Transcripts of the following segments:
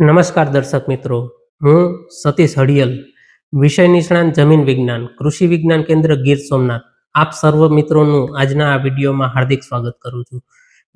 નમસ્કાર દર્શક મિત્રો, હું સતીશ હડિયલ, વિષય નિષ્ણાંત જમીન વિજ્ઞાન, કૃષિ વિજ્ઞાન કેન્દ્ર ગીર સોમનાથ. આપ સર્વ મિત્રોનું આજના આ વિડીયોમાં હાર્દિક સ્વાગત કરું છું.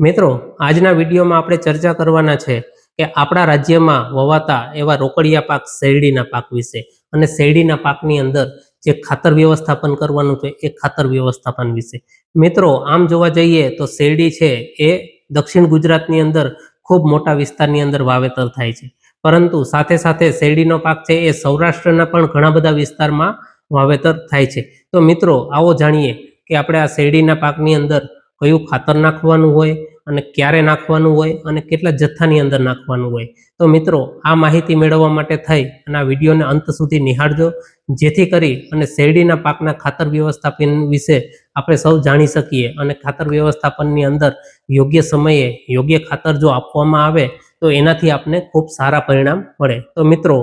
મિત્રો, આજના વિડીયોમાં આપણે ચર્ચા કરવાના છે કે આપણા રાજ્યમાં વવાતા એવા રોકડિયા પાક શેરડીના પાક વિશે અને શેરડીના પાકની અંદર જે ખાતર વ્યવસ્થાપન કરવાનું છે એ ખાતર વ્યવસ્થાપન વિશે. મિત્રો, આમ જોવા જઈએ તો શેરડી છે એ દક્ષિણ ગુજરાતની અંદર ખૂબ મોટા વિસ્તારની અંદર વાવેતર થાય છે. પરંતુ સાથે સાથે શેરડીનો પાક છે એ સૌરાષ્ટ્રના પણ ઘણા બધા વિસ્તારમાં વાવેતર થાય છે. તો મિત્રો, આવો જાણીએ કે આપણે આ શેરડીના પાકની અંદર કયું ખાતર નાખવાનું હોય અને ક્યારે નાખવાનું હોય અને કેટલા જથ્થાની અંદર નાખવાનું હોય. તો મિત્રો, આ માહિતી મેળવવા માટે થઈ અને આ વિડીયોને અંત સુધી નિહાળજો. જેથી કરી અને શેરડીના પાકના ખાતર વ્યવસ્થાપન વિશે આપણે સૌ જાણી શકીએ અને ખાતર વ્યવસ્થાપનની અંદર યોગ્ય સમયે યોગ્ય ખાતર જો આપવામાં આવે, તો એનાથી આપને ખૂબ સારા પરિણામ મળે. તો મિત્રો,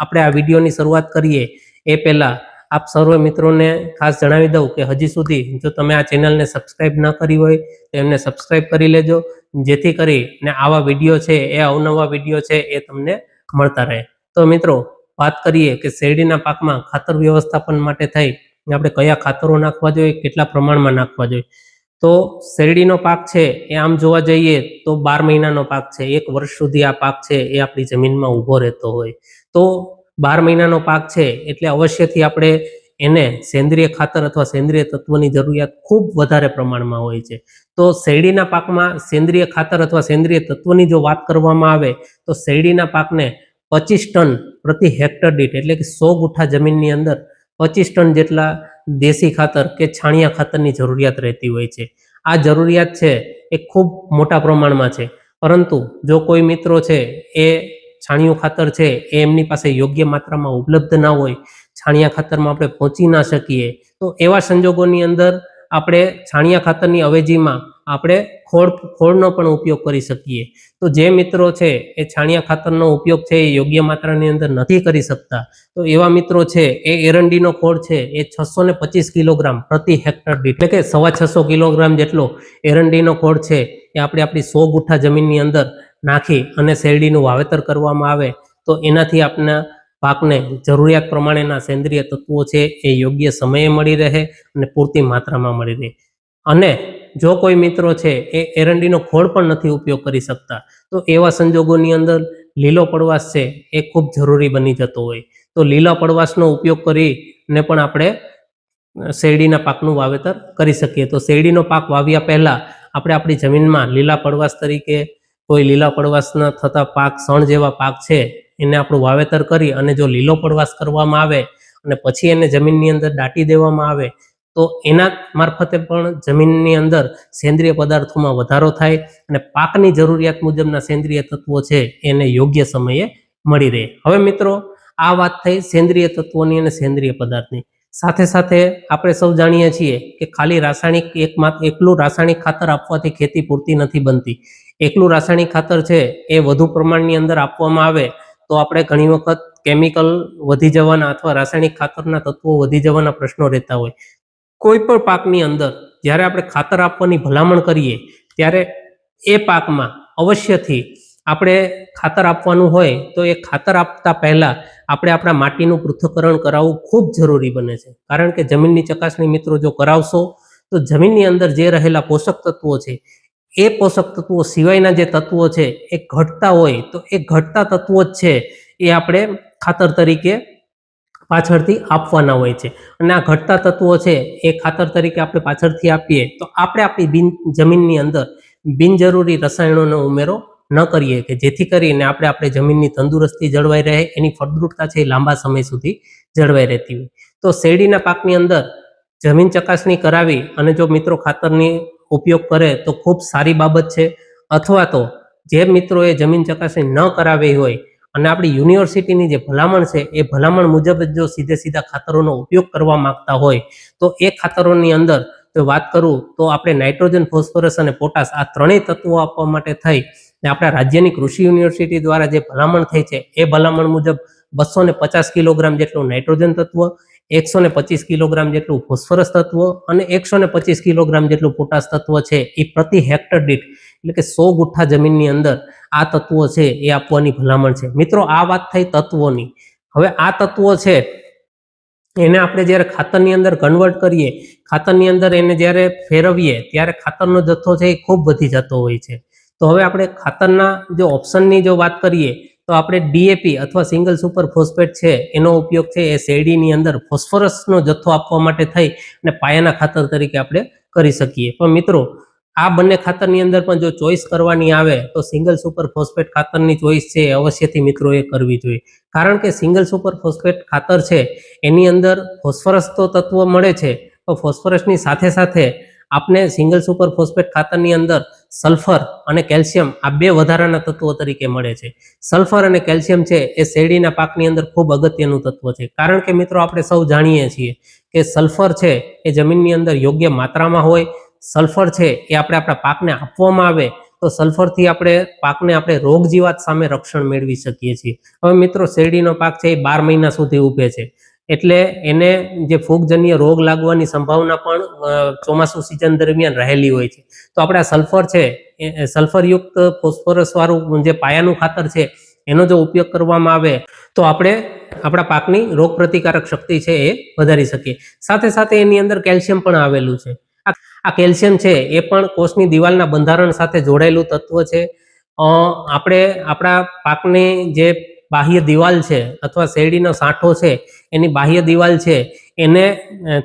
આપણે આ વિડીયોની શરૂઆત કરીએ. એ પહેલાં આપ સર્વ મિત્રોને ખાસ જણાવી દઉં કે હજી સુધી જો તમે આ ચેનલને સબસ્ક્રાઇબ ન કરી હોય, તો એમને સબસ્ક્રાઇબ કરી લેજો, જેથી કરીને આવા વીડિયો છે, એ અવનવા વીડિયો છે, એ તમને મળતા રહે. તો મિત્રો, વાત કરીએ કે શેરડીના પાકમાં ખાતર વ્યવસ્થાપન માટે થઈ, આપણે કયા ખાતરો નાખવા જોઈએ, કેટલા પ્રમાણમાં નાખવા જોઈએ? તો શેરડીનો પાક છે, એ આમ જોવા જઈએ તો બાર મહિનાનો પાક છે, એક વર્ષ સુધી આ પાક છે, એ આપણી જમીનમાં ઊભો રહેતો હોય. તો બાર મહિનાનો પાક છે એટલે અવશ્યથી આપણે એને સેન્દ્રિય ખાતર અથવા સેન્દ્રિય તત્વની જરૂરિયાત ખૂબ વધારે પ્રમાણમાં હોય છે. તો શેરડીના પાકમાં સેન્દ્રિય ખાતર અથવા સેન્દ્રિય તત્વની જો વાત કરવામાં આવે, તો શેરડીના પાકને પચીસ ટન પ્રતિ હેક્ટર દીઠ એટલે કે સો ગુઠા જમીનની અંદર પચીસ ટન જેટલા દેશી ખાતર કે છાણિયા ખાતરની જરૂરિયાત રહેતી હોય છે. આ જરૂરિયાત છે એ ખૂબ મોટા પ્રમાણમાં છે. પરંતુ જો કોઈ મિત્રો છે એ છાણિયું ખાતર છે, એ એમની પાસે યોગ્ય માત્રામાં ઉપલબ્ધ ના હોય, છાણિયા ખાતરમાં આપણે પહોંચી ના શકીએ. તો એવા સંજોગોની અંદર આપણે છાણિયા ખાતરની અવેજીમાં આપણે ખોળ, ખોળનો પણ ઉપયોગ કરી શકીએ. તો જે મિત્રો છે, એ છાણિયા ખાતરનો ઉપયોગ છે, એ યોગ્ય માત્રાની અંદર નથી કરી શકતા. તો એવા મિત્રો છે, એ એરંડીનો ખોળ છે, એ છસો ને પચીસ કિલોગ્રામ પ્રતિ હેક્ટર દીઠ. એટલે કે સવા છસો કિલોગ્રામ જેટલો એરંડીનો ખોળ છે, એ આપણે આપણી સો ગુઠા જમીનની અંદર નાખી અને શેરડીનું વાવેતર કરવામાં આવે, તો એનાથી આપના પાકને જરૂરિયાત પ્રમાણેના સેન્દ્રિય તત્વો છે એ યોગ્ય સમયે મળી રહે અને પૂરતી માત્રામાં મળી રહે. અને જો કોઈ મિત્રો છે એ એરંડીનો ખોળ પણ નથી ઉપયોગ કરી શકતા, તો એવા સંજોગોની અંદર લીલો પડવાશ છે એ ખૂબ જરૂરી બની જતો હોય. તો લીલા પડવાશનો ઉપયોગ કરીને પણ આપણે શેરડીના પાકનું વાવેતર કરી શકીએ. તો શેરડીનો પાક વાવ્યા પહેલાં આપણે આપણી જમીનમાં લીલા પડવાશ તરીકે કોઈ લીલા પડવાશના થતા પાક સણ જેવા પાક છે, એને આપણું વાવેતર કરી અને જો લીલો પડવાશ કરવામાં આવે અને પછી એને જમીનની અંદર દાટી દેવામાં આવે, તો એના મારફતે પણ જમીનની અંદર સેન્દ્રિય પદાર્થોમાં વધારો થાય અને પાકની જરૂરિયાત મુજબના સેન્દ્રિય તત્વો છે એને યોગ્ય સમયે મળી રહે. હવે મિત્રો, આ વાત થઈ સેન્દ્રિય તત્વોની અને સેન્દ્રિય પદાર્થની. સાથે સાથે આપણે સૌ જાણીએ છીએ કે ખાલી રાસાયણિક એકમાત્ર એકલું રાસાયણિક ખાતર આપવાથી ખેતી પૂરતી નથી બનતી. એકલું રાસાયણિક ખાતર છે એ વધુ પ્રમાણની અંદર આપવામાં આવે તો આપણે ઘણી વખત કેમિકલ વધી જવાના અથવા રાસાયણિક ખાતરના તત્વો વધી જવાના પ્રશ્નો રહેતા હોય. કોઈ પણ પાકની અંદર જ્યારે આપણે ખાતર આપવાની ભલામણ કરીએ ત્યારે એ પાકમાં અવશ્યથી આપણે ખાતર આપવાનું હોય તો એ ખાતર આપતા પહેલાં આપણે આપણા માટીનું પૃથ્થકરણ કરાવવું ખૂબ જરૂરી બને છે. કારણ કે જમીનની ચકાસણી મિત્રો જો કરાવશો તો જમીનની અંદર જે રહેલા પોષક તત્વો છે, એ પોષક તત્વો સિવાયના જે તત્વો છે, એ ઘટતા હોય તો એ ઘટતા તત્વો જ છે એ આપણે ખાતર તરીકે પાછળથી આપવાના હોય છે. અને આ ઘટતા તત્વો છે, એ ખાતર તરીકે આપણે પાછળથી આપીએ તો આપણે આપણી બિન જમીનની અંદર બિનજરૂરી રસાયણોનો ઉમેરો ન કરીએ કે જેથી કરીને આપણે આપણે જમીનની તંદુરસ્તી જળવાઈ રહે, એની ફળદ્રુપતા છે એ લાંબા સમય સુધી જળવાઈ રહેતી હોય. તો શેરડીના પાકની અંદર જમીન ચકાસણી કરાવી અને જો મિત્રો ખાતરની ઉપયોગ કરે તો ખૂબ સારી બાબત છે. અથવા તો જે મિત્રોએ જમીન ચકાસણી ન કરાવી હોય અને આપણી યુનિવર્સિટીની જે ભલામણ છે, એ ભલામણ મુજબ જ સીધે સીધા ખાતરોનો ઉપયોગ કરવા માંગતા હોય, તો એ ખાતરોની અંદર જો વાત કરું તો આપણે નાઇટ્રોજન, ફોસ્ફરસ અને પોટાશ આ ત્રણેય તત્વો આપવા માટે થઈ. ને આપણા રાજ્યની કૃષિ યુનિવર્સિટી દ્વારા જે ભલામણ થઈ છે, એ ભલામણ મુજબ બસો ને પચાસ કિલોગ્રામ જેટલું નાઇટ્રોજન તત્વ, એકસો પચીસ કિલોગ્રામ જેટલું ફોસ્ફરસ તત્વ અને એકસો ને પચીસ કિલોગ્રામ જેટલું પોટાશ તત્વ છે, એ પ્રતિ હેક્ટર દીઠ, એટલે કે સો ગુઠ્ઠા જમીનની અંદર આ તત્વો છે, એ આપવાની ભલામણ છે. મિત્રો, આ વાત થઈ તત્વોની. હવે આ તત્વો છે, એને આપણે જ્યારે ખાતરની અંદર કન્વર્ટ કરીએ, ખાતરની અંદર એને જ્યારે ફેરવીએ, ત્યારે ખાતરનો જથ્થો છે એ ખૂબ વધી જતો હોય છે. તો હવે આપણે ખાતરના જો ઓપ્શનની જો વાત કરીએ, તો આપણે ડીએપી અથવા સિંગલ સુપર ફોસ્ફેટ છે, એનો ઉપયોગ છે એ શેરડીની અંદર ફોસ્ફરસનો જથ્થો આપવા માટે થઈ અને પાયાના ખાતર તરીકે આપણે કરી શકીએ. પણ મિત્રો, આ બંને ખાતરની અંદર પણ જો ચોઈસ કરવાની આવે, તો સિંગલ સુપર ફોસ્ફેટ ખાતરની ચોઈસ છે અવશ્યથી મિત્રો એ કરવી જોઈએ. કારણ કે સિંગલ સુપર ફોસ્ફેટ ખાતર છે, એની અંદર ફોસ્ફરસ તો તત્વ મળે છે, પણ ફોસ્ફરસની સાથે સાથે આપને સિંગલ સુપર ફોસ્ફેટ ખાતરની અંદર સલ્ફર અને કેલ્શિયમ આ બે વધારાના તત્વો તરીકે મળે છે. સલ્ફર અને કેલ્શિયમ છે, એ શેરડીના પાકની અંદર ખૂબ અગત્યનું તત્વ છે. કારણ કે મિત્રો આપણે સૌ જાણીએ છીએ કે સલ્ફર છે, એ જમીનની અંદર યોગ્ય માત્રામાં હોય. સલ્ફર છે, એ આપણે આપણા પાકને આપવામાં આવે. તો સલ્ફરથી આપણે પાકને આપણે રોગ જીવાત સામે રક્ષણ મેળવી શકીએ છીએ. હવે મિત્રો, શેરડીનો પાક છે, એ બાર મહિના સુધી ઉભે છે. એટલે એને જે ફૂગજન્ય રોગ લાગવાની સંભાવના પણ ચોમાસું સિઝન દરમિયાન રહેલી હોય છે. તો આપણે આ સલ્ફર છે સલ્ફરયુક્ત ફોસ્ફરસ વાળું જે પાયાનું ખાતર છે, એનો જો ઉપયોગ કરવામાં આવે, તો આપણે આપણા પાકની રોગ પ્રતિકારક શક્તિ છે એ વધારી શકીએ. સાથે સાથે એની અંદર કેલ્શિયમ પણ આવેલું છે. આ કેલ્શિયમ છે, એ પણ કોષની દિવાલના બંધારણ સાથે જોડાયેલું તત્વ છે. આપણે આપણા પાકની જે બાહ્ય દિવાલ છે અથવા શેરડીનો સાંઠો છે, એની બાહ્ય દિવાલ છે, એને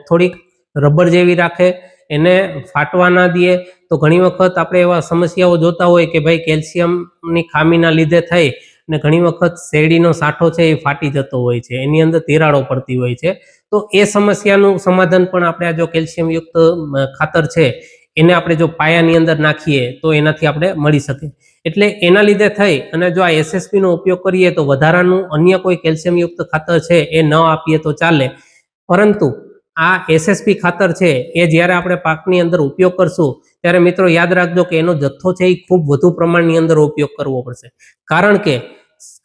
થોડીક રબર જેવી રાખે, એને ફાટવા ના દે તો ઘણી વખત આપણે એવા સમસ્યાઓ જોતા હોય કે ભાઈ કેલ્શિયમની ખામીના લીધે થઈ ને ઘણી વખત શેરડીનો સાંઠો છે એ ફાટી જતો હોય છે, એની અંદર તિરાડો પડતી હોય છે. તો એ સમસ્યાનું સમાધાન પણ આપણે આ જો કેલ્શિયમયુક્ત ખાતર છે એને આપણે જો પાયાની અંદર નાખીએ તો એનાથી આપણે મળી શકે. એટલે એના લીધે થઈ અને જો આ એસએસપીનો ઉપયોગ કરીએ તો વધારાનું અન્ય કોઈ કેલ્શિયમયુક્ત ખાતર છે એ ન આપીએ તો ચાલે. પરંતુ આ એસએસપી ખાતર છે એ જ્યારે આપણે પાકની અંદર ઉપયોગ કરશું, ત્યારે મિત્રો યાદ રાખજો કે એનો જથ્થો છે એ ખૂબ વધુ પ્રમાણની અંદર ઉપયોગ કરવો પડશે. કારણ કે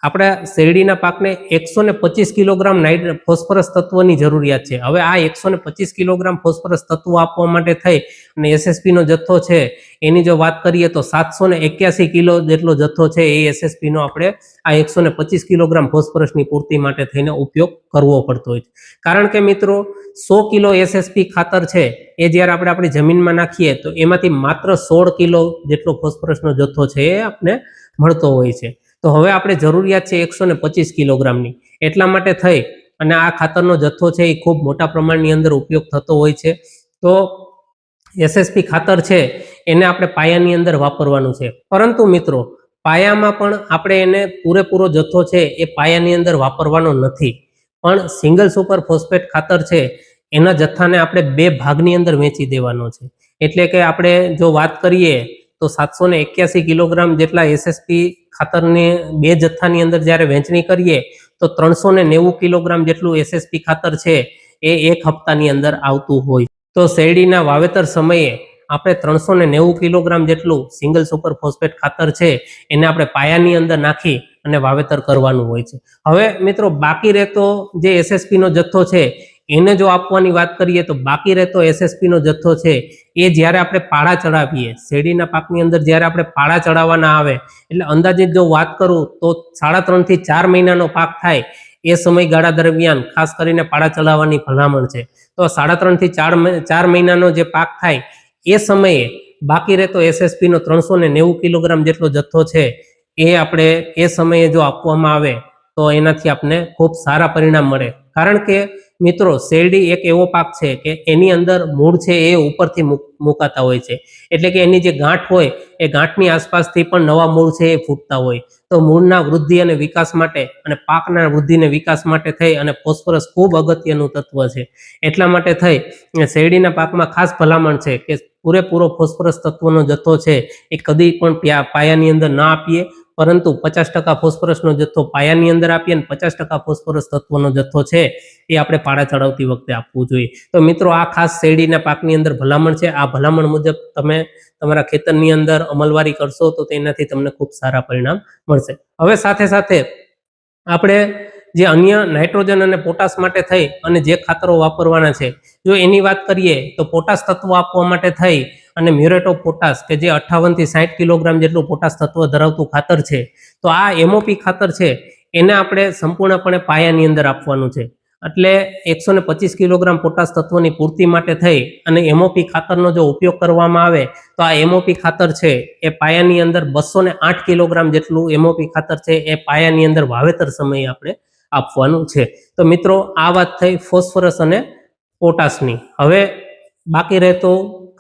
આપણા શેરડીના પાકને એકસો ને પચીસ કિલોગ્રામ નાઇટ ફોસ્ફરસ તત્વની જરૂરિયાત છે. હવે આ એકસો ને પચીસ કિલોગ્રામ ફોસ્ફરસ તત્વો આપવા માટે થઈ અને એસએસપીનો જથ્થો છે, એની જો વાત કરીએ તો સાતસો ને એક્યાસી કિલો જેટલો જથ્થો છે, એ એસએસપીનો આપણે આ એકસો ને પચીસ કિલોગ્રામ ફોસ્ફરસની પૂર્તિ માટે થઈને ઉપયોગ કરવો પડતો હોય છે. કારણ કે મિત્રો, સો કિલો એસએસપી ખાતર છે, એ જ્યારે આપણે આપણી જમીનમાં નાખીએ તો એમાંથી માત્ર સોળ કિલો જેટલો ફોસ્ફરસનો જથ્થો છે, એ આપણે મળતો હોય છે. તો હવે આપણે જરૂરિયાત છે એકસો ને પચીસ કિલોગ્રામની. એટલા માટે થઈ અને આ ખાતરનો જથ્થો છે એ ખૂબ મોટા પ્રમાણની અંદર ઉપયોગ થતો હોય છે. તો એસએસપી ખાતર છે એને આપણે પાયાની અંદર વાપરવાનું છે. પરંતુ મિત્રો, પાયામાં પણ આપણે એને પૂરેપૂરો જથ્થો છે એ પાયાની અંદર વાપરવાનો નથી. પણ સિંગલ સુપર ફોસ્ફેટ ખાતર છે એના જથ્થાને આપણે બે ભાગની અંદર વેચી દેવાનો છે. એટલે કે આપણે જો વાત કરીએ તો સાતસો ને એક્યાસી કિલોગ્રામ જેટલા એસએસપી ખાતરની બે જથ્થાની અંદર જ્યારે વહેંચણી કરીએ, તો ત્રણસો ને નેવું કિલોગ્રામ જેટલું એસએસપી ખાતર છે, એ એક હપ્તાની અંદર આવતું હોય. તો શેરડીના વાવેતર સમયે આપણે ત્રણસો ને નેવું કિલોગ્રામ જેટલું સિંગલ સુપર ફોસ્ફેટ ખાતર છે, એને આપણે પાયાની અંદર નાખી અને વાવેતર કરવાનું હોય છે. હવે મિત્રો, બાકી રહેતો જે એસએસપીનો જથ્થો છે એને જો આપવાની વાત કરીએ તો બાકી રહેતો એસએસપીનો જથ્થો છે એ જ્યારે આપણે પાળા ચડાવીએ, શેરડીના પાકની અંદર જ્યારે આપણે પાળા ચડાવવાના આવે, એટલે અંદાજિત જો વાત કરું તો સાડા ત્રણથી ચાર મહિનાનો પાક થાય એ સમયગાળા દરમિયાન, ખાસ કરીને પાળા ચડાવવાની ભલામણ છે. તો સાડા ત્રણથી ચાર ચાર મહિનાનો જે પાક થાય એ સમયે બાકી રહેતો એસએસપીનો ત્રણસો ને નેવું કિલોગ્રામ જેટલો જથ્થો છે એ આપણે એ સમયે જો આપવામાં આવે તો એનાથી આપને ખૂબ સારા પરિણામ મળે. કારણ કે મિત્રો, શેરડી એક એવો પાક છે કે એની અંદર મૂળ છે એ ઉપરથી મૂક- મુકાતા હોય છે. એટલે કે એની જે ગાંઠ હોય, એ ગાંઠની આસપાસથી પણ નવા મૂળ છે એ ફૂટતા હોય. તો મૂળના વૃદ્ધિ અને વિકાસ માટે અને પાકના વૃદ્ધિને વિકાસ માટે થઈ અને ફોસ્ફરસ ખૂબ અગત્યનું તત્વ છે. એટલા માટે થઈ શેરડીના પાકમાં ખાસ ભલામણ છે કે પૂરેપૂરો ફોસ્ફરસ તત્વનો જથ્થો છે એ કદી પણ પ્યા- પાયાની અંદર ના આપીએ પરંતુ પચાસ ટકા ફોસ્ફરસનો જથ્થો પાયાની અંદર આપીએ અને પચાસ ટકા ફોસ્ફરસ તત્વનો જથ્થો છે એ આપણે પાડા ચડાવતી વખતે આપવું જોઈએ. તો મિત્રો, આ ખાસ શેરડીના પાકની અંદર ભલામણ છે. આ ભલામણ મુજબ તમે તમારા ખેતરની અંદર અમલવારી કરશો તો તેનાથી તમને ખૂબ સારા પરિણામ મળશે. હવે સાથે સાથે આપણે જે અન્ય નાઇટ્રોજન અને પોટાશ માટે થઈ અને જે ખાતરો વાપરવાના છે, જો એની વાત કરીએ તો પોટાશ તત્વ આપવા માટે થઈ અને મ્યુરેટ ઓફ પોટાશ, કે જે અઠ્ઠાવનથી સાઠ કિલોગ્રામ જેટલું પોટાશ તત્વ ધરાવતું ખાતર છે, તો આ એમઓપી ખાતર છે, એને આપણે સંપૂર્ણપણે પાયાની અંદર આપવાનું છે. એટલે એકસો ને પચીસ કિલોગ્રામ પોટાશ તત્વની પૂર્તિ માટે થઈ અને એમઓપી ખાતરનો જો ઉપયોગ કરવામાં આવે, તો આ એમઓપી ખાતર છે, એ પાયાની અંદર બસો ને આઠ કિલોગ્રામ જેટલું એમઓપી ખાતર છે, એ પાયાની અંદર વાવેતર સમયે આપણે આપવાનું છે. તો મિત્રો, આ વાત થઈ ફોસ્ફરસ અને પોટાશની. હવે બાકી રહેતો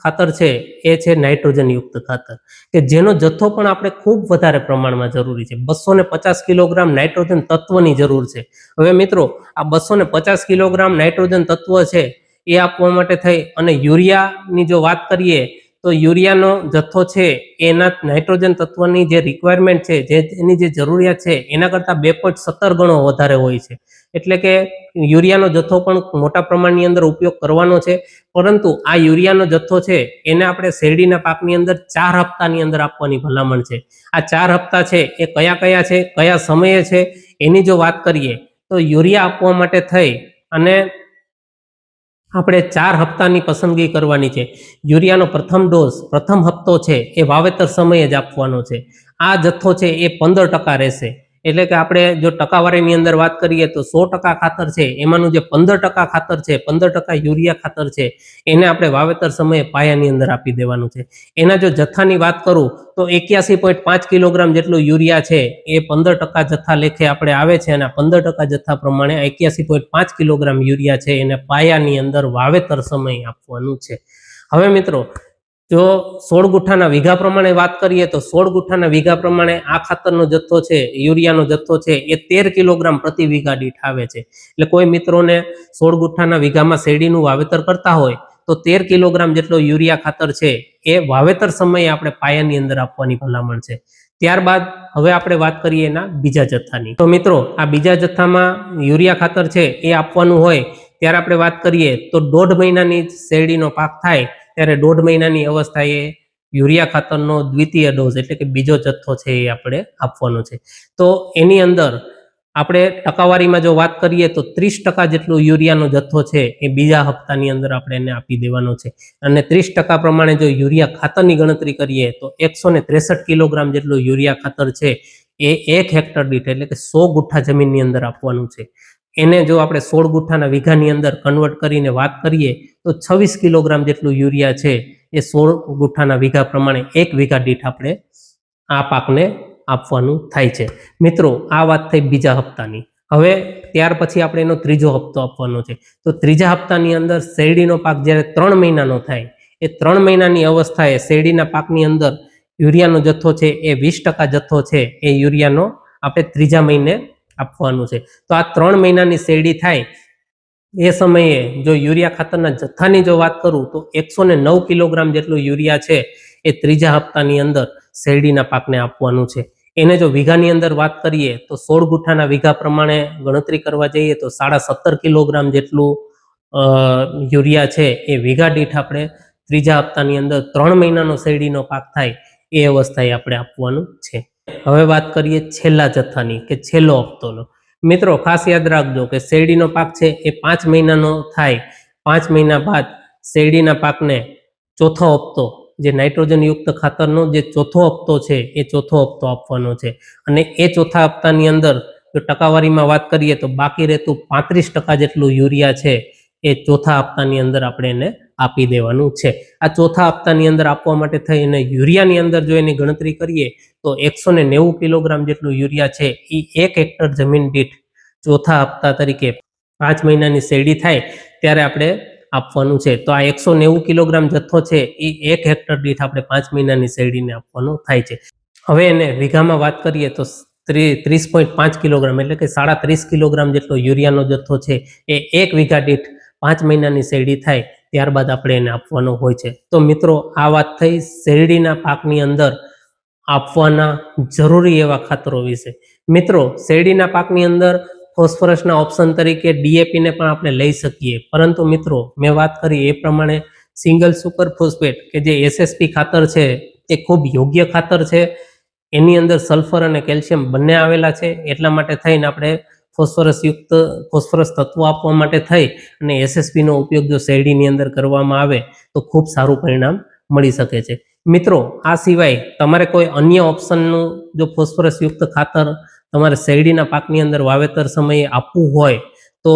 ખાતર છે, એ છે નાઇટ્રોજનયુક્ત ખાતર, કે જેનો જથ્થો પણ આપણે ખૂબ વધારે પ્રમાણમાં જરૂરી છે. બસો પચાસ કિલોગ્રામ નાઇટ્રોજન તત્વની જરૂર છે. હવે મિત્રો, આ બસો પચાસ કિલોગ્રામ નાઇટ્રોજન તત્વ છે, એ આપવા માટે થઈ, અને યુરિયાની જો વાત કરીએ, તો યુરિયાનો જથ્થો છે, એના નાઇટ્રોજન તત્વની જે રિક્વાયરમેન્ટ છે, જે એની જે જરૂરિયાત છે, એના કરતાં બે પોઈન્ટ સત્તર ગણો વધારે હોય છે. એટલે કે યુરિયાનો જથ્થો પણ મોટા પ્રમાણની અંદર ઉપયોગ કરવાનો છે. પરંતુ આ યુરિયાનો જથ્થો છે, એને આપણે શેરડીના પાકની અંદર ચાર હપ્તાની અંદર આપવાની ભલામણ છે. આ ચાર હપ્તા છે, એ કયા કયા છે, કયા સમયે છે, એની જો વાત કરીએ, તો યુરિયા આપવા માટે થઈ અને આપણે ચાર હપ્તાની પસંદગી કરવાની છે. યુરિયાનો પ્રથમ ડોઝ, પ્રથમ હપ્તો છે, એ વાવેતર સમયે જ આપવાનો છે. આ જથ્થો છે, એ પંદર ટકા રહેશે. એટલે કે આપણે જો ટકાવારીની અંદર વાત કરીએ તો સો ટકા ખાતર છે, એમાંનું જે પંદર ટકા ખાતર છે, પંદર ટકા યુરિયા ખાતર છે, એને આપણે વાવેતર સમયે પાયાની અંદર આપી દેવાનું છે. એના જો જથ્થાની વાત કરું તો એક્યાસી પોઈન્ટ પાંચ કિલોગ્રામ જેટલું યુરિયા છે, એ પંદર ટકા જથ્થા લેખે આપણે આવે છે અને પંદર ટકા જથ્થા પ્રમાણે એક્યાસી પોઈન્ટ પાંચ કિલોગ્રામ યુરિયા છે, એને પાયાની અંદર વાવેતર સમયે આપવાનું છે. હવે મિત્રો જો સોળ ગુઠ્ઠાના વીઘા પ્રમાણે વાત કરીએ તો સોળ ગુઠ્ઠાના વીઘા પ્રમાણે આ ખાતરનો જથ્થો છે, યુરિયાનો જથ્થો છે, એ તેર કિલોગ્રામ પ્રતિ વીઘા દીઠ આવે છે. એટલે કોઈ મિત્રોને સોળ ગુઠ્ઠાના વીઘામાં શેરડીનું વાવેતર કરતા હોય, તો તેર કિલોગ્રામ જેટલો યુરિયા ખાતર છે, એ વાવેતર સમયે આપણે પાયાની અંદર આપવાની ભલામણ છે. ત્યારબાદ હવે આપણે વાત કરીએ એના બીજા જથ્થાની. તો મિત્રો, આ બીજા જથ્થામાં યુરિયા ખાતર છે, એ આપવાનું હોય, ત્યારે આપણે વાત કરીએ તો દોઢ મહિનાની શેરડીનો પાક થાય ત્યારે દોઢ મહિનાની અવસ્થાએ યુરિયા ખાતરનો દ્વિતીય ડોઝ એટલે કે બીજો જથ્થો છે એ આપણે આપવાનો છે. તો એની અંદર આપણે ટકાવારીમાં જો વાત કરીએ તો ત્રીસ ટકા જેટલો યુરિયાનો જથ્થો છે એ બીજા હપ્તાની અંદર આપણે એને આપી દેવાનો છે. અને ત્રીસ ટકા પ્રમાણે જો યુરિયા ખાતરની ગણતરી કરીએ તો એકસો ત્રેસઠ કિલોગ્રામ જેટલું યુરિયા ખાતર છે એ એક હેક્ટર દીઠ એટલે કે સો ગુઠ્ઠા જમીનની અંદર આપવાનું છે. એને જો આપણે સોળ ગુઠ્ઠાના વીઘાની અંદર કન્વર્ટ કરીને વાત કરીએ, તો છવ્વીસ કિલોગ્રામ જેટલું યુરિયા છે એ સોળ ગુઠ્ઠાના વીઘા પ્રમાણે એક વીઘા દીઠ આપણે આ પાકને આપવાનું થાય છે. મિત્રો, આ વાત થઈ બીજા હપ્તાની. હવે ત્યાર પછી આપણે એનો ત્રીજો હપ્તો આપવાનો છે. તો ત્રીજા હપ્તાની અંદર શેરડીનો પાક જ્યારે ત્રણ મહિનાનો થાય, એ ત્રણ મહિનાની અવસ્થાએ શેરડીના પાકની અંદર યુરિયાનો જથ્થો છે એ વીસ જથ્થો છે, એ યુરિયાનો આપણે ત્રીજા મહિને આપવાનું છે. તો આ ત્રણ મહિનાની શેરડી થાય એ સમયે જો યુરિયા ખાતરના જથ્થાની જો વાત કરું તો એકસો ને નવ કિલોગ્રામ જેટલું યુરિયા છે એ ત્રીજા હપ્તાની અંદર શેરડીના પાકને આપવાનું છે. એને જો વીઘાની અંદર વાત કરીએ તો સોળ ગુઠ્ઠાના વીઘા પ્રમાણે ગણતરી કરવા જઈએ તો સાડા સત્તર કિલોગ્રામ જેટલું યુરિયા છે એ વીઘા દીઠ આપણે ત્રીજા હપ્તાની અંદર ત્રણ મહિનાનો શેરડીનો પાક થાય એ અવસ્થાએ આપણે આપવાનું છે. હવે વાત કરીએ છેલ્લા જથ્થાની કે છેલ્લો હપ્તોનો. મિત્રો, ખાસ યાદ રાખજો કે શેરડીનો પાક છે એ પાંચ મહિનાનો થાય. પાંચ મહિના બાદ શેરડીના પાકને ચોથો હપ્તો, જે નાઇટ્રોજન યુક્ત ખાતરનો જે ચોથો હપ્તો છે, એ ચોથો હપ્તો આપવાનો છે. અને એ ચોથા હપ્તાની અંદર જો ટકાવારીમાં વાત કરીએ તો બાકી રહેતું પાંત્રીસ ટકા જેટલું યુરિયા છે, એ ચોથા હપ્તાની અંદર આપણે એને આપી દેવાનું છે. આ ચોથા હપ્તાની અંદર આપવા માટે થઈ અને યુરિયાની અંદર જો એની ગણતરી કરીએ તો એકસો ને નેવું કિલોગ્રામ જેટલું યુરિયા છે એ એક હેક્ટર જમીન દીઠ ચોથા હપ્તા તરીકે પાંચ મહિનાની શેરડી થાય ત્યારે આપણે આપવાનું છે. તો આ એકસો નેવું કિલોગ્રામ જથ્થો છે એ એક હેક્ટર દીઠ આપણે પાંચ મહિનાની શેરડીને આપવાનો થાય છે. હવે એને વીઘામાં વાત કરીએ તો ત્રી- ત્રીસ પોઈન્ટ પાંચ કિલોગ્રામ એટલે કે સાડા ત્રીસ કિલોગ્રામ જેટલો યુરિયાનો જથ્થો છે એ એક વીઘા દીઠ પાંચ મહિનાની શેરડી થાય. ત્યારબાદ આપણે એને આપવાનો હોય છે. તો મિત્રો, આ વાત થઈ શેરડીના પાકની અંદર આપવાના જરૂરી એવા ખાતરો વિશે. મિત્રો, શેરડીના પાકની અંદર ફોસ્ફરસના ઓપ્શન તરીકે ડીએપીને પણ આપણે લઈ શકીએ. પરંતુ મિત્રો, મેં વાત કરી એ પ્રમાણે સિંગલ સુપર ફોસ્ફેટ, કે જે એસએસપી ખાતર છે, એ ખૂબ યોગ્ય ખાતર છે. એની અંદર સલ્ફર અને કેલ્શિયમ બંને આવેલા છે. એટલા માટે થઈને આપણે ફોસ્ફરસ યુક્ત ફોસ્ફરસ તત્વો આપવા માટે થઈ અને એસએસપીનો ઉપયોગ જો શેરડીની અંદર કરવામાં આવે તો ખૂબ સારું પરિણામ મળી શકે છે. મિત્રો, આ સિવાય તમારે કોઈ અન્ય ઓપ્શનનું જો ફોસ્ફરસયુક્ત ખાતર તમારે શેરડીના પાકની અંદર વાવેતર સમયે આપવું હોય તો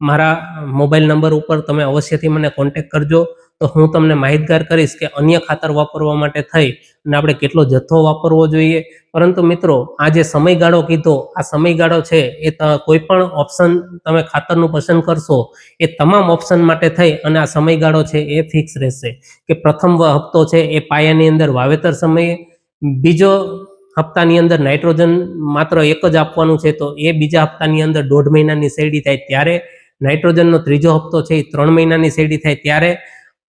મારા મોબાઈલ નંબર ઉપર તમે અવશ્યથી મને કોન્ટેક કરજો. તો હું તમને માહિતગાર કરીશ કે અન્ય ખાતર વાપરવા માટે થઈ અને આપણે કેટલો જથ્થો વાપરવો જોઈએ. પરંતુ મિત્રો, આ જે સમયગાળો કીધો, આ સમયગાળો છે, એ કોઈ પણ ઓપ્શન તમે ખાતરનું પસંદ કરશો, એ તમામ ઓપ્શન માટે થઈ અને આ સમયગાળો છે એ ફિક્સ રહેશે. કે પ્રથમ હપ્તો છે એ પાયાની અંદર વાવેતર સમયે, બીજો હપ્તાની અંદર નાઇટ્રોજન માત્ર એક જ આપવાનું છે, તો એ બીજા હપ્તાની અંદર દોઢ મહિનાની શેરડી થાય ત્યારે, નાઇટ્રોજનનો ત્રીજો હપ્તો છે એ ત્રણ મહિનાની શેરડી થાય ત્યારે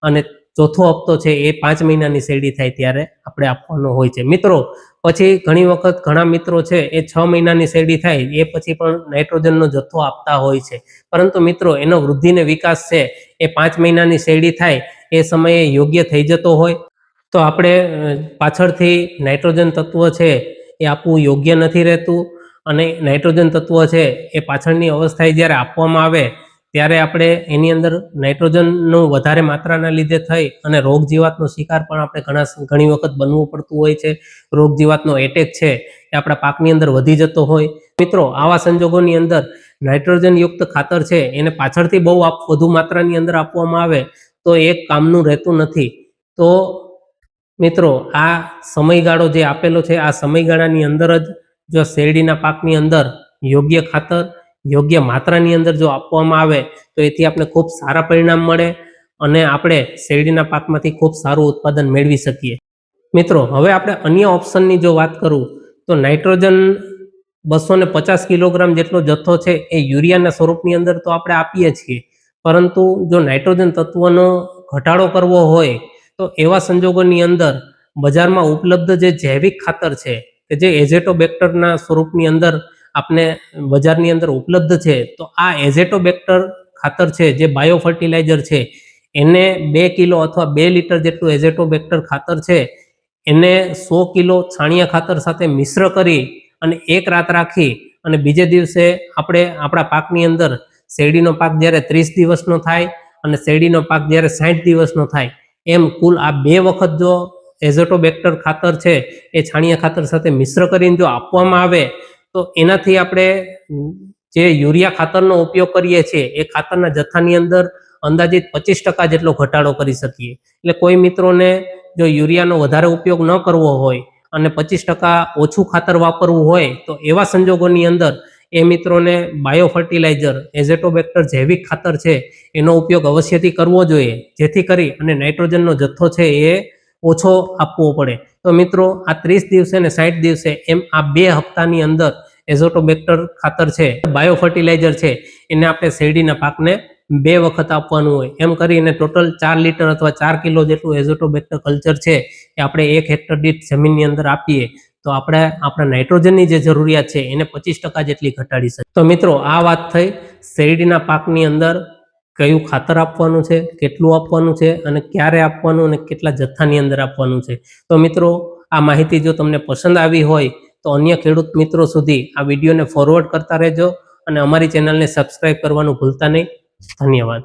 અને ચોથો હપ્તો છે એ પાંચ મહિનાની શેરડી થાય ત્યારે આપણે આપવાનો હોય છે. મિત્રો, પછી ઘણી વખત ઘણા મિત્રો છે એ છ મહિનાની શેરડી થાય, એ પછી પણ નાઇટ્રોજનનો જથ્થો આપતા હોય છે. પરંતુ મિત્રો, એનો વૃદ્ધિને વિકાસ છે, એ પાંચ મહિનાની શેરડી થાય, એ સમયે યોગ્ય થઈ જતો હોય. તો આપણે પાછળથી નાઇટ્રોજન તત્વ છે એ આપવું યોગ્ય નથી રહેતું અને નાઇટ્રોજન તત્વ છે એ પાછળની અવસ્થાએ જ્યારે આપવામાં આવે ત્યારે આપણે એની અંદર નાઇટ્રોજનનું વધારે માત્રાના લીધે થઈ અને રોગ જીવાતનો શિકાર પણ આપણે ઘણા ઘણી વખત બનવું પડતું હોય છે. રોગ જીવાતનો એટેક છે એ આપણા પાકની અંદર વધી જતો હોય. મિત્રો, આવા સંજોગોની અંદર નાઇટ્રોજનયુક્ત ખાતર છે એને પાછળથી બહુ વધુ માત્રાની અંદર આપવામાં આવે તો એ કામનું રહેતું નથી. તો મિત્રો, આ સમયગાળો જે આપેલો છે, આ સમયગાળાની અંદર જ જો શેરડીના પાકની અંદર યોગ્ય ખાતર યોગ્ય માત્રાની અંદર જો આપવામાં આવે, તો એથી આપણે ખૂબ સારા પરિણામ મળે અને આપણે શેરડીના પાકમાંથી ખૂબ સારું ઉત્પાદન મેળવી શકીએ. મિત્રો, હવે આપણે અન્ય ઓપ્શનની જો વાત કરું, તો નાઇટ્રોજન બસો ને પચાસ કિલોગ્રામ જેટલો જથ્થો છે એ યુરિયાના સ્વરૂપની અંદર તો આપણે આપીએ છીએ. પરંતુ જો નાઇટ્રોજન તત્વનો ઘટાડો કરવો હોય, તો એવા સંજોગોની અંદર બજારમાં ઉપલબ્ધ જે જૈવિક ખાતર છે, કે જે એઝેટોબેક્ટરના સ્વરૂપની અંદર આપને બજારની અંદર ઉપલબ્ધ છે, તો આ એઝેટોબેક્ટર ખાતર છે, જે બાયો ફર્ટિલાઇઝર છે, એને બે કિલો અથવા બે લીટર જેટલું એઝેટોબેક્ટર ખાતર છે, એને સો કિલો છાણિયા ખાતર સાથે મિશ્ર કરી અને એક રાત રાખી અને બીજે દિવસે આપણે આપણા પાકની અંદર શેરડીનો પાક જ્યારે ત્રીસ દિવસનો થાય અને શેરડીનો પાક જ્યારે સાઠ દિવસનો થાય, એમ કુલ આ બે વખત જો એઝોટોબેક્ટર ખાતર છે, એ છાણિયા ખાતર સાથે મિશ્ર કરીને જો આપવામાં આવે તો એનાથી આપણે જે યુરિયા ખાતરનો ઉપયોગ કરીએ છીએ, એ ખાતરના જથ્થાની અંદર અંદાજિત પચીસ ટકા જેટલો ઘટાડો કરી શકીએ. એટલે કોઈ મિત્રોને જો યુરિયાનો વધારે ઉપયોગ ન કરવો હોય અને પચીસ ટકા ઓછું ખાતર વાપરવું હોય, તો એવા સંજોગોની અંદર એ મિત્રોને બાયો ફર્ટિલાઇઝર એઝેટોબેક્ટર જૈવિક ખાતર છે, એનો ઉપયોગ અવશ્યથી કરવો જોઈએ. જેથી કરી અને નાઇટ્રોજનનો જથ્થો છે એ ઓછો આપવો પડે. તો મિત્રો, આ ત્રીસ દિવસે અને સાઠ દિવસે એમ આ બે હપ્તાની અંદર એઝોટોબેક્ટર ખાતર છે બાયો ફર્ટિલાઇઝર છે, એને આપણે શેરડીના પાકને બે વખત આપવાનું હોય. એમ કરીને ટોટલ ચાર લીટર અથવા ચાર કિલો જેટલું એઝોટોબેક્ટર કલ્ચર છે એ આપણે એક હેક્ટર દીઠ જમીનની અંદર આપીએ, તો આપણે આપણા નાઇટ્રોજનની જે જરૂરિયાત છે એને પચીસ ટકા જેટલી ઘટાડી શકીએ. તો મિત્રો, આ વાત થઈ શેરડીના પાકની અંદર કયું ખાતર આપવાનું છે, કેટલું આપવાનું છે અને ક્યારે આપવાનું અને કેટલા જથ્થાની અંદર આપવાનું છે. તો મિત્રો, આ માહિતી જો તમને પસંદ આવી હોય તો અન્ય ખેડૂત મિત્રો સુધી આ વિડીયોને ફોરવર્ડ કરતા રહેજો અને અમારી ચેનલને સબસ્ક્રાઈબ કરવાનું ભૂલતા નહીં. ધન્યવાદ.